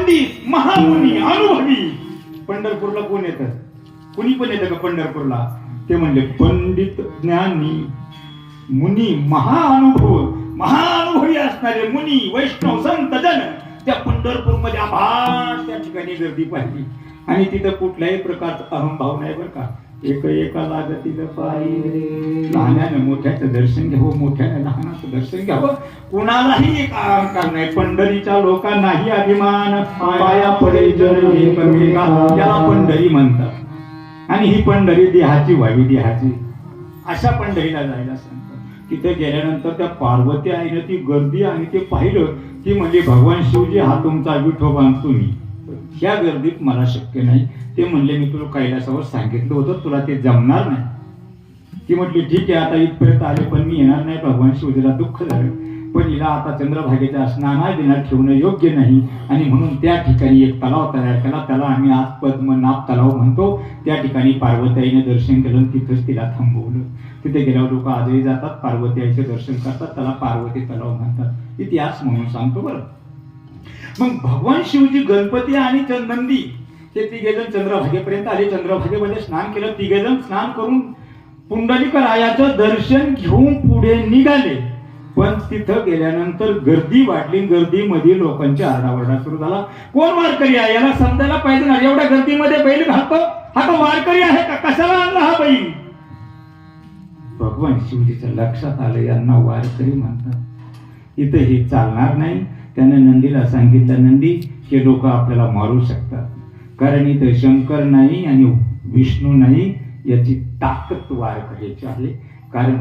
पंडित महामुनी अनुभवी. पंढरपूरला कोण येत? कुणी पण येतं का पंढरपूरला? ते म्हणले पंडित ज्ञानी मुनी महाअनुभव. महाअनुभवी असणारे मुनी वैष्णव संत जन त्या पंढरपूरमध्ये आभार त्या ठिकाणी गर्दी पाहिली. आणि तिथं कुठल्याही प्रकारचा अहमभाव नाही बरं का. एक एका लागतीला पायी लहान्यानं मोठ्याचं दर्शन घ्यावं मोठ्यानं लहानाचं दर्शन घ्यावं. कुणालाही एक अहंकार नाही. पंढरीच्या लोकांनाही अभिमान. पाया पडे जर त्याला याला पंढरी म्हणतात. आणि ही पंढरी देहाची व्हावी देहाची. अशा पंढरीला जायला सांगतात. तिथे गेल्यानंतर त्या पार्वती आईनं ती गर्दी आणि ते पाहिलं ती म्हणजे भगवान शिवजी हा तुमचा विठोबा आणि तुम्ही. ह्या गर्दीत मला शक्य नाही. ते म्हणले मी तुला कैलासावर सांगितलं होतं तुला ते जमणार नाही. ती म्हटली ठीक आहे आता इथपर्यंत आले पण मी येणार नाही भगवान शिवजीला दुःख झालं. पण हिला आता चंद्रभागेच्या स्नाना दिनात ठेवणं योग्य नाही. आणि म्हणून त्या ठिकाणी एक तलाव तयार केला. त्याला आम्ही आज पद्मनाभ तलाव म्हणतो. त्या ठिकाणी पार्वतीने दर्शन केलं तिथंच तिला थांबवलं. तिथे गेल्यावर लोक आजही जातात पार्वती दर्शन करतात त्याला पार्वती तलाव म्हणतात. इतिहास म्हणून सांगतो बरं. मग भगवान शिवजी गणपती आणि चंदंदी हे तिघेजण चंद्रभागेपर्यंत आले. चंद्रभागेमध्ये स्नान केलं. तिघेजण स्नान करून पुंडलिक रायाचं दर्शन घेऊन पुढे निघाले. पण तिथं गेल्यानंतर गर्दी वाढली. गर्दीमध्ये लोकांची आरडाओरडा सुरू झाला. कोण वारकरी आहे? याला समजायला पाहिजे ना. एवढ्या गर्दीमध्ये बैल घालतो. हा तो वारकरी आहे का? कशाला आणला हा बैल? भगवान शिवजीच्या लक्षात आलं. यांना वारकरी म्हणतात. इथं हे चालणार नाही. त्यानं नंदीला सांगितलं नंदी हे लोक आपल्याला मारू शकतात. कारण इथं शंकर नाही आणि विष्णू नाही याची ताकद वारकऱ्याची आहे. कारण